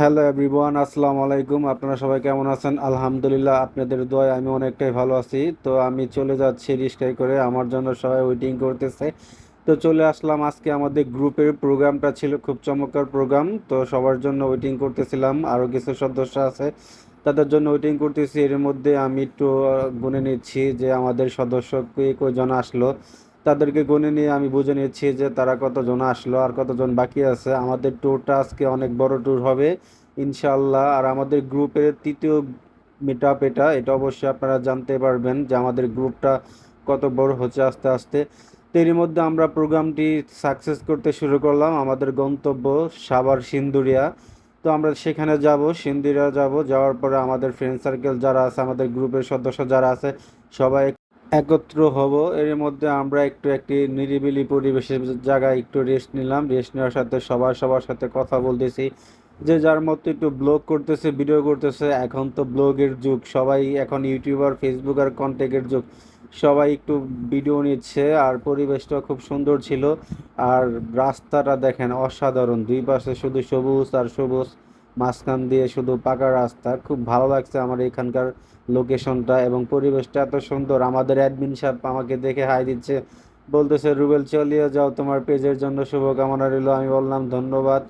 Hello everyone আসসালামু আলাইকুম। আপনারা সবাই কেমন আছেন? আলহামদুলিল্লাহ, আপনাদের দোয়ায় আমি অনেকটাই ভালো আছি। তো আমি চলে যাচ্ছি রিস্কায় করে, আমার জন্য সবাই ওয়েটিং করতেছে। তো চলে আসলাম আজকে আমাদের গ্রুপের প্রোগ্রামটা ছিল, খুব চমৎকার প্রোগ্রাম। তো সবার জন্য ওয়েটিং করতেছিলাম আরও কিছু সদস্য আছে, তাদের জন্য ওয়েটিং করতেছি। এর মধ্যে আমি একটু গুনে নিচ্ছি যে আমাদের সদস্য কে কজন আসলো। তাদেরকে গণে নিয়ে আমি বুঝে নিয়েছি যে তারা কতজন আসলো আর কতজন বাকি আছে। আমাদের ট্যুরটা আজকে অনেক বড় ট্যুর হবে ইনশাল্লাহ আর আমাদের গ্রুপের তৃতীয় মিট আপ এটা এটা অবশ্যই আপনারা জানতে পারবেন যে আমাদের গ্রুপটা কত বড় হচ্ছে আস্তে আস্তে। এরই মধ্যে আমরা প্রোগ্রামটি সাকসেস করতে শুরু করলাম, আমাদের গন্তব্য সাভার সিন্দুরিয়া। তো আমরা সেখানে যাব, সিন্দুরিয়া যাব, যাওয়ার পরে আমাদের ফ্রেন্ড সার্কেল যারা আছে, আমাদের গ্রুপের সদস্য যারা আছে, সবাই একত্র হব। এর মধ্যে আমরা একটু একটি নিরিবিলি পরিবেশের জায়গায় একটু রেস্ট নিলাম। রেস্ট নেওয়ার সাথে সবার সবার সাথে কথা বলতেছি। যে যার মতো একটু ব্লগ করতেছে ভিডিও করতেছে, এখন তো ব্লগের যুগ। সবাই এখন ইউটিউবার ফেসবুক আর কন্টেন্টের যুগ। সবাই একটু ভিডিও নিচ্ছে আর পরিবেশটা খুব সুন্দর ছিল। আর রাস্তাটা দেখেন অসাধারণ। দুই পাশে শুধু সবুজ আর সবুজ। মাঝখান দিয়ে শুধু পাকা রাস্তা। খুব ভালো লাগছে আমার এখানকার লোকেশনটা এবং পরিবেশটা এত সুন্দর। আমাদের অ্যাডমিন সাহেব আমাকে দেখে হাই দিচ্ছে, বলতেছে, রুবেল, চলিয়ে যাও, তোমার পেজের জন্য শুভকামনা রইল। আমি বললাম, ধন্যবাদ।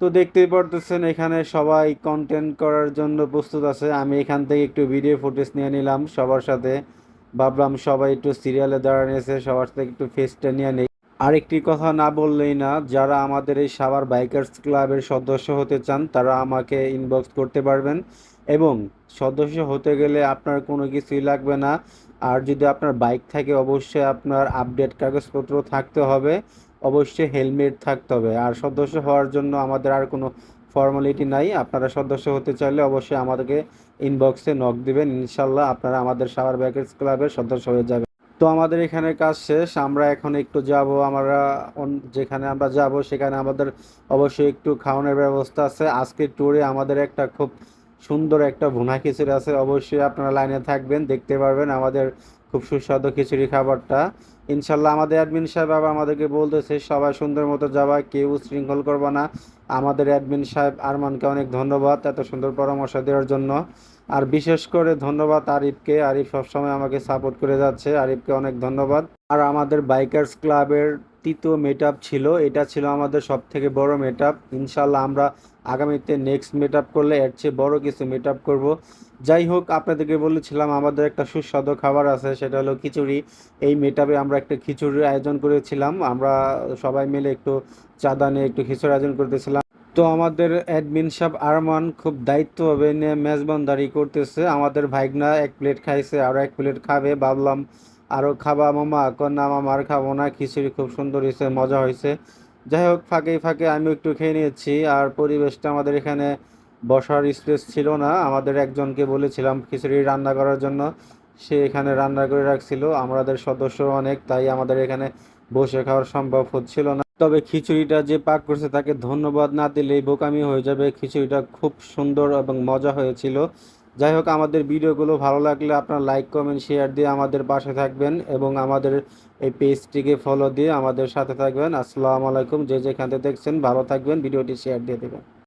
তো দেখতেই পারতেছেন, এখানে সবাই কন্টেন্ট করার জন্য প্রস্তুত আছে। আমি এখান থেকে একটু ভিডিও ফুটেজ নিয়ে নিলাম সবার সাথে। ভাবলাম সবাই একটু সিরিয়ালে দাঁড়ানিয়েছে সবার সাথে একটু ফেসটা নিয়ে নেই। আরেকটি কথা না বললেই না, যারা আমাদের এই সাভার বাইকার্স ক্লাবের সদস্য হতে চান, তারা আমাকে ইনবক্স করতে পারবেন। এবং সদস্য হতে গেলে আপনার কোনো কিছুই লাগবে না। আর যদি আপনার বাইক থাকে, অবশ্যই আপনার আপডেট কাগজপত্র থাকতে হবে। অবশ্যই হেলমেট থাকতে হবে। আর সদস্য হওয়ার জন্য আমাদের আর কোনো ফর্মালিটি নাই। আপনারা সদস্য হতে চাইলে অবশ্যই আমাদেরকে ইনবক্সে নক দিবেন। ইনশাল্লাহ আপনারা আমাদের সাভার বাইকার্স ক্লাবের সদস্য হয়ে যাবেন। তো আমাদের এখানে কাজ শেষ। আমরা এখন একটু যাব, আমরা যেখানে আমরা যাব সেখানে আমাদের অবশ্যই একটু খাওয়ানোর ব্যবস্থা আছে। আজকের ট্যুরে আমাদের একটা খুব সুন্দর একটা ভুনা খিচুড়ি আছে। অবশ্যই আপনারা লাইনে থাকবেন, দেখতে পারবেন আমাদের খুব সুস্বাদু খিচুড়ি খাবারটা। ইনশাল্লাহ আমাদের অ্যাডমিন সাহেব আবার আমাদেরকে বলতেছে, সবাই সুন্দর মতো যাবা, কেউ শৃঙ্খল করবা না। আমাদের অ্যাডমিন সাহেব আরমানকে অনেক ধন্যবাদ এত সুন্দর পরামর্শ দেওয়ার জন্য। আর বিশেষ করে ধন্যবাদ আরিফকে। আরিফ সবসময় আমাকে সাপোর্ট করে যাচ্ছে। আরিফকে অনেক ধন্যবাদ। আর আমাদের বাইকার্স ক্লাবের তৃতীয় মেট ছিল, এটা ছিল আমাদের সব থেকে বড় মেট আপ ইনশাল্লাহ আমরা আগামীতে নেক্সট মেট আপ করলে এর চেয়ে বড় কিছু মেট আপ করব। যাই হোক, আপনাদেরকে বলেছিলাম আমাদের একটা সুস্বাদু খাবার আছে, সেটা হলো খিচুড়ি। এই মেটআপে আমরা একটা খিচুড়ির আয়োজন করেছিলাম। আমরা সবাই মিলে একটু চাঁদা নিয়ে একটু খিচুড়ি আয়োজন করতেছিলাম। তো আমাদের অ্যাডমিন সাহেব আরমান খুব দায়িত্বভাবে নিয়ে মেজবানদারি করতেছে। আমাদের ভাইগনা এক প্লেট খাইছে, আর এক প্লেট খাবে। ভাবলাম আরও খাবা মামা কন না মামা খাব না, খিচুড়ি খুব সুন্দর হয়েছে, মজা হয়েছে। যাই হোক, ফাঁকে ফাঁকে আমি একটু খেয়ে নিয়েছি, আর পরিবেশটা আমাদের এখানে বসার স্পেস ছিল না। আমাদের একজনকে বলেছিলাম খিচুড়ি রান্না করার জন্য, সে এখানে রান্না করে রাখছিল, আমাদের সদস্য অনেক, তাই আমাদের এখানে বসে খাওয়ার সম্ভব হচ্ছিল না। তবে খিচুড়িটা যে পাক করছে তাকে ধন্যবাদ না দিলেই বোকামি হয়ে যাবে। খিচুড়িটা খুব সুন্দর এবং মজা হয়েছিল। যাই হোক, আমাদের ভিডিওগুলো ভালো লাগলে আপনার লাইক কমেন্ট শেয়ার দিয়ে আমাদের পাশে থাকবেন এবং আমাদের এই পেজটিকে ফলো দিয়ে আমাদের সাথে থাকবেন। আসসালামু আলাইকুম, যে যেখানে দেখছেন ভালো থাকবেন, ভিডিওটি শেয়ার দিয়ে দেবেন।